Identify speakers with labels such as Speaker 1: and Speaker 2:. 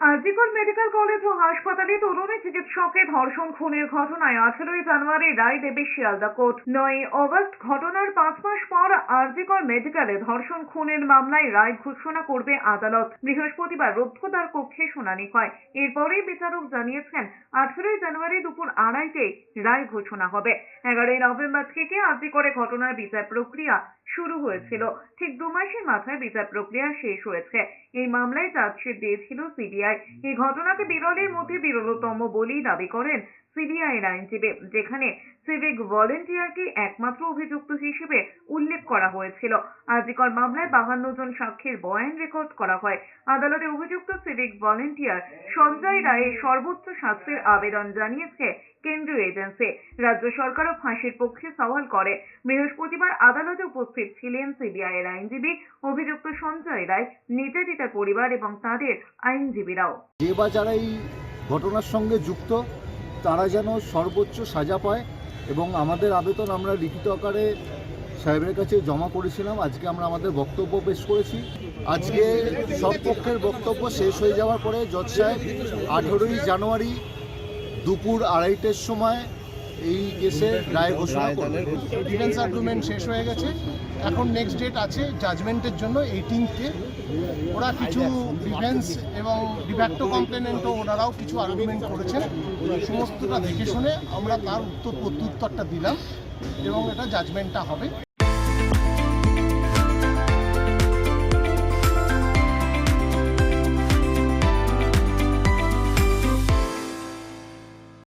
Speaker 1: আজিকল medical college ও হাসপাতালে তরুণী চিকিৎসকের ধর্ষণ, খুনের ঘটনায় আঠেরোই জানুয়ারি রায় দেবে শিয়ালদা কোর্ট। নয় অগস্ট ঘটনার পাঁচ মাস পর আরজিকর মেডিকেলে ধর্ষণ, খুনের মামলায় রায় ঘোষণা করবে আদালত। বৃহস্পতিবার রুদ্ধদ্বার কক্ষে শুনানি হয়। এরপরেই বিচারক জানিয়েছেন, আঠেরোই জানুয়ারি দুপুর আড়াইটে রায় ঘোষণা হবে। এগারোই নভেম্বর থেকে আরজিকরে ঘটনার বিচার প্রক্রিয়া শুরু হয়েছিল। ঠিক দু মাসের মাথায় বিচার প্রক্রিয়া শেষ হয়েছে। এই মামলায় চার্জশিট দিয়েছিল সিবিআই। এই ঘটনাকে বিরলের মধ্যে বিরলতম বলেই দাবি করেন সিবিআইয়ের আইনজীবী, যেখানে সিভিক ভলেন্টিয়ারকে একমাত্র অভিযুক্ত হিসেবে উল্লেখ করা হয়েছিল। আজিকর মামলায় বাহান্ন জন সাক্ষীর বয়ান রেকর্ড করা হয়। আদালতে অভিযুক্ত সিভিক ভলেন্টিয়ার সঞ্জয় রায়ের সর্বোচ্চ শাস্তির আবেদন জানিয়েছে কেন্দ্রীয় এজেন্সি। রাজ্য সরকারও ফাঁসির পক্ষে সওয়াল করে। বৃহস্পতিবার আদালতে উপস্থিত ছিলেন সিবিআই এর আইনজীবী, অভিযুক্ত সঞ্জয় রায় নির্যাতিতার পরিবার এবং তাদের আইনজীবীরাও।
Speaker 2: যে বা যারা এই ঘটনার সঙ্গে যুক্ত, তারা যেন সর্বোচ্চ সাজা পায় এবং আমাদের আবেদন আমরা লিখিত আকারে সাহেবের কাছে জমা করেছিলাম। আজকে আমরা আমাদের বক্তব্য পেশ করেছি। আজকে সব পক্ষের বক্তব্য শেষ হয়ে যাওয়ার পরে জজ সাহেব আঠেরোই জানুয়ারি দুপুর আড়াইটের সময় এই কেসে রায় ঘোষণা করবেন
Speaker 3: ডিফেন্স আর্গুমেন্ট শেষ হয়ে গেছে। এখন নেক্সট ডেট আছে জাজমেন্টের জন্য এইটিনথে ওরা কিছু ডিফেন্স এবং ডিফ্যাক্টো কমপ্লেনেন্টও ওনারাও কিছু আর্গুমেন্ট করেছেন। সমস্তটা দেখে শুনে আমরা তার উত্তর প্রত্যুত্তরটা দিলাম এবং এটা জাজমেন্টটা হবে।